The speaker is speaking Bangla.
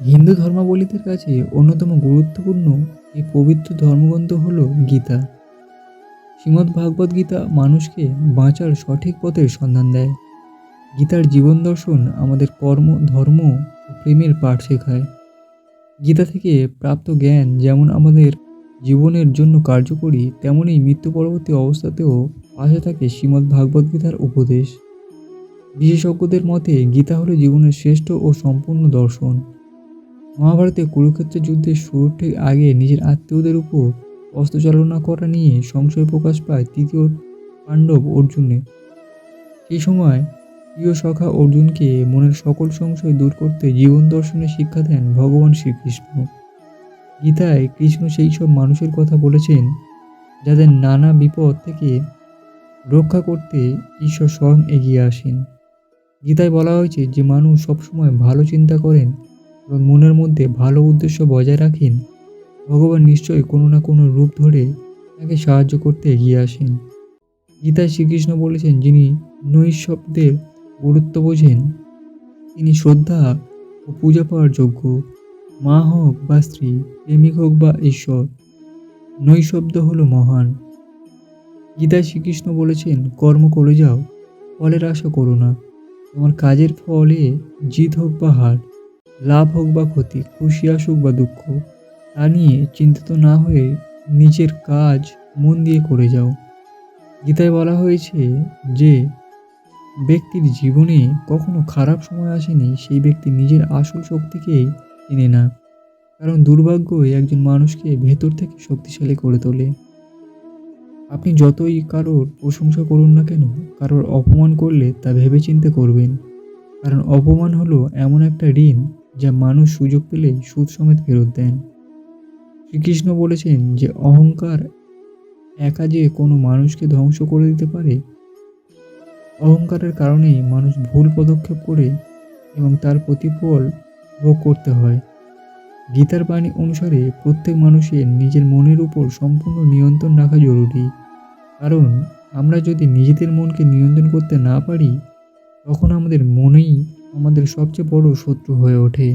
হিন্দু ধর্মাবলীদের কাছে অন্যতম গুরুত্বপূর্ণ এই পবিত্র ধর্মগ্রন্থ হল গীতা। শ্রীমদ্ ভাগবত গীতা মানুষকে বাঁচার সঠিক পথের সন্ধান দেয়। গীতার জীবন দর্শন আমাদের কর্ম, ধর্ম ও প্রেমের পাঠ শেখায়। গীতা থেকে প্রাপ্ত জ্ঞান যেমন আমাদের জীবনের জন্য কার্যকরী তেমনই মৃত্যু পরবর্তী অবস্থাতেও পাশে থাকে শ্রীমদ্ ভাগবত গীতার উপদেশ। বিশেষজ্ঞদের মতে গীতা হলো জীবনের শ্রেষ্ঠ ও সম্পূর্ণ দর্শন। মহাভারতে কুরুক্ষেত্রের যুদ্ধের শুরুর ঠিক আগে নিজের আত্মীয়দের উপর অস্ত্র চালনা করা নিয়ে সংশয় প্রকাশ পায় তৃতীয় পাণ্ডব অর্জুনে। সেই সময় প্রিয় সখা অর্জুনকে মনের সকল সংশয় দূর করতে জীবন দর্শনের শিক্ষা দেন ভগবান শ্রীকৃষ্ণ। গীতায় কৃষ্ণ সেই সব মানুষের কথা বলেছেন, যাদের নানা বিপদ থেকে রক্ষা করতে ঈশ্বর স্বয়ং এগিয়ে আসেন। গীতায় বলা হয়েছে যে মানুষ সবসময় ভালো চিন্তা করেন এবং মনের মধ্যে ভালো উদ্দেশ্য বজায় রাখেন, ভগবান নিশ্চয়ই কোনো না কোনো রূপ ধরে তাকে সাহায্য করতে এগিয়ে আসেন। গীতায় শ্রীকৃষ্ণ বলেছেন, যিনি নৈশব্দের গুরুত্ব বোঝেন, তিনি শ্রদ্ধা ও পূজা পাওয়ার যোগ্য। মা হোক বা স্ত্রী, প্রেমিক হোক বা ঈশ্বর, নৈশব্দ হলো মহান। গীতায় শ্রীকৃষ্ণ বলেছেন, কর্ম করে যাও, ফলের আশা করো না। তোমার কাজের ফলে জিত হোক বা হার লাভ হোক বা ক্ষতি, খুশি আসুক বা দুঃখ, তা নিয়ে চিন্তিত না হয়ে নিজের কাজ মন দিয়ে করে যাও। গীতায় বলা হয়েছে যে, ব্যক্তির জীবনে কখনো খারাপ সময় আসেনি, সেই ব্যক্তি নিজের আসল শক্তিকেই চেনে না। কারণ দুর্ভাগ্যই একজন মানুষকে ভেতর থেকে শক্তিশালী করে তোলে। আপনি যতই কারোর প্রশংসা করুন না কেন, কারোর অপমান করলে তা ভেবেচিন্তে করবেন। কারণ অপমান হলো এমন একটা ঋণ যা মানুষ সুযোগ পেলে সুদ সমেত ফেরত দেন। শ্রীকৃষ্ণ বলেছেন যে, অহংকার একা যে কোনো মানুষকে ধ্বংস করে দিতে পারে, অহংকারের কারণেই মানুষ ভুল পদক্ষেপ করে এবং তার প্রতিফল ভোগ করতে হয়। গীতার বাণী অনুসারে প্রত্যেক মানুষের নিজের মনের উপর সম্পূর্ণ নিয়ন্ত্রণ রাখা জরুরি। কারণ আমরা যদি নিজেদের মনকে নিয়ন্ত্রণ করতে না পারি, তখন আমাদের মনেই আমাদের সবচেয়ে বড় শত্রু হয়ে ওঠে।